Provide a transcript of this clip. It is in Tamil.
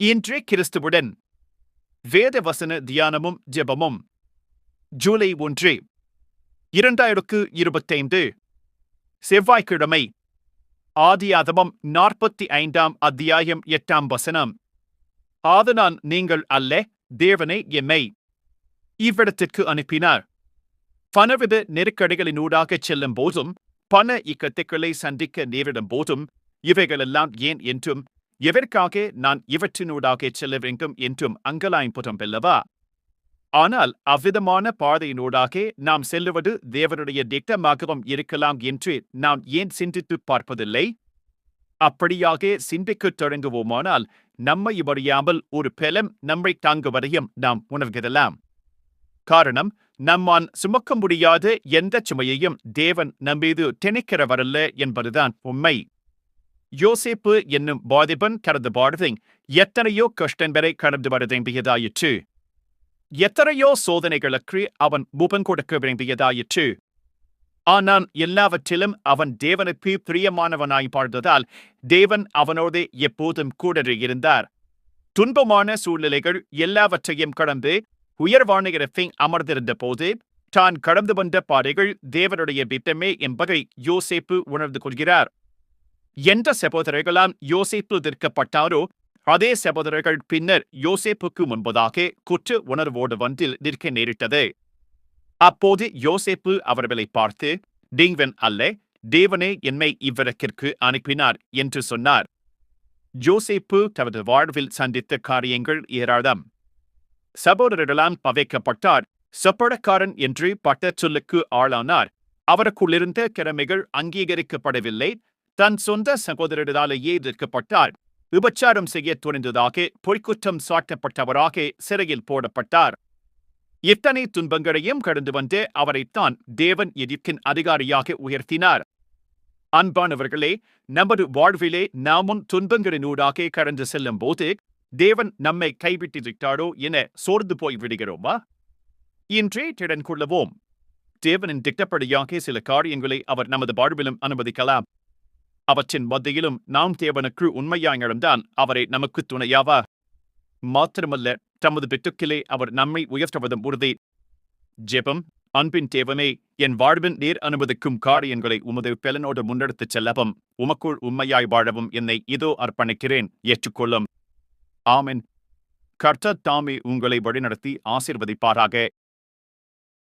இன்றே கிறிஸ்துவுடன் வேத வசன தியானமும் ஜெபமும். ஜூலை ஒன்று இரண்டாயிரத்து இருபத்தைந்து செவ்வாய்க்கிழமை ஆதியாதமம் நாற்பத்தி ஐந்தாம் அத்தியாயம் எட்டாம் வசனம். ஆதனான் நீங்கள் அல்ல தேவனை எம்மை இவ்விடத்திற்கு அனுப்பினார். பணவித நெருக்கடிகளினூடாகச் செல்லும் போதும் பண இக்கத்துக்களை சந்திக்க நேரிடும் போதும் இவைகளெல்லாம் ஏன் என்றும் எவருக்காக நான் இவற்றினூடாக செல்ல வேண்டும் என்றும் அங்கலாய்ப்புறம் பெல்லவா ஆனால் அவ்விதமான பாதையினூடாக நாம் செல்லுவது தேவனுடைய திட்டமாகவும் இருக்கலாம் என்று நாம் ஏன் சிந்தித்துப் பார்ப்பதில்லை? அப்படியாக சிந்திக்கத் தொடங்குவோமானால் நம்மை அறியாமல் ஒரு பெலம் நம்மை தாங்குவதையும் நாம் உணர்கிறலாம். காரணம் நம்மான் சுமக்க முடியாத எந்த சுமையையும் தேவன் நம்மீது திணிக்கிறவரல்ல என்பதுதான் உண்மை. யோசேப்பு என்னும் பாதிபன் கடந்து பாடதை எத்தனையோ கஷ்டன்பரை கடந்து வர வேண்டியதாயிற்று எத்தனையோ சோதனைகளுக்கு அவன் முகம் கொடுக்க விரும்பியதாயிற்று ஆனால் எல்லாவற்றிலும் அவன் தேவனுக்கு பிரியமானவனாய் வாழ்ந்ததால் தேவன் அவனோடு எப்போதும் கூட இருந்தார். துன்பமான சூழ்நிலைகள் எல்லாவற்றையும் கடந்து உயர்வான இடத்தை அமர்ந்திருந்த போது தான் கடந்து வந்த பாதைகள் தேவனுடைய பித்தமே என்பதை யோசேப்பு உணர்ந்து கொள்கிறார். எந்த சகோதரர்களால் யோசேப்பு நிற்கப்பட்டாரோ அதே சகோதரர்கள் பின்னர் யோசேப்புக்கு முன்பதாக குற்ற உணர்வோடு வந்தில் நிற்க நேரிட்டது. அப்போது யோசேப்பு அவர்களை பார்த்து நீங்கன் அல்ல தேவனே என்னை இவ்விடக்கிற்கு அனுப்பினார் என்று சொன்னார். ஜோசேப்பு தனது வாழ்வில் சந்தித்த காரியங்கள் ஏராளம். சகோதரர்களால் பவைக்கப்பட்டார் சொப்படக்காரன் என்று பட்டச் சொல்லுக்கு ஆளானார். அவருக்குள்ளிருந்த திறமைகள் அங்கீகரிக்கப்படவில்லை. தன் சொந்த சகோதரர்களாலேயே எதிர்க்கப்பட்டார் விபச்சாரம் செய்ய துணிந்ததாக பொய்க்குற்றம் சாட்டப்பட்டவராக சிறையில் போடப்பட்டார். இத்தனை துன்பங்களையும் கடந்து வந்து அவரைத்தான் தேவன் எதிர்க்கின் அதிகாரியாக உயர்த்தினார். அன்பானவர்களே நமது வாழ்விலே நாமும் துன்பங்களினூடாக கடந்து செல்லும் போது தேவன் நம்மை கைவிட்டிருக்கிறாரோ என சோர்ந்து போய் விடுகிறோமா? இன்றே திடன் கொள்ளவோம். தேவனின் திட்டப்படியாக சில காரியங்களை அவர் நமது வாழ்விலும் அனுமதிக்கலாம். அவற்றின் மத்தியிலும் நாம் தேவனுக்கு உண்மையாயிருந்தான் அவரை நமக்கு துணையாவா? மாத்திரமல்ல தமது பெற்றுக்கிலே அவர் நம்மை உயர்த்துவதும் உறுதி. ஜெபம் அன்பின் தேவமே என் வாழ்வின் நேர் அனுமதிக்கும் காரியங்களை உமது பெலனோடு முன்னெடுத்துச் செல்லவும் உமக்குள் உண்மையாய் வாழவும் என்னை இதோ அர்ப்பணிக்கிறேன் ஏற்றுக்கொள்ளும். ஆமென். கர்த்தர் தாமே உங்களை வழிநடத்தி ஆசிர்வதிப்பாராக.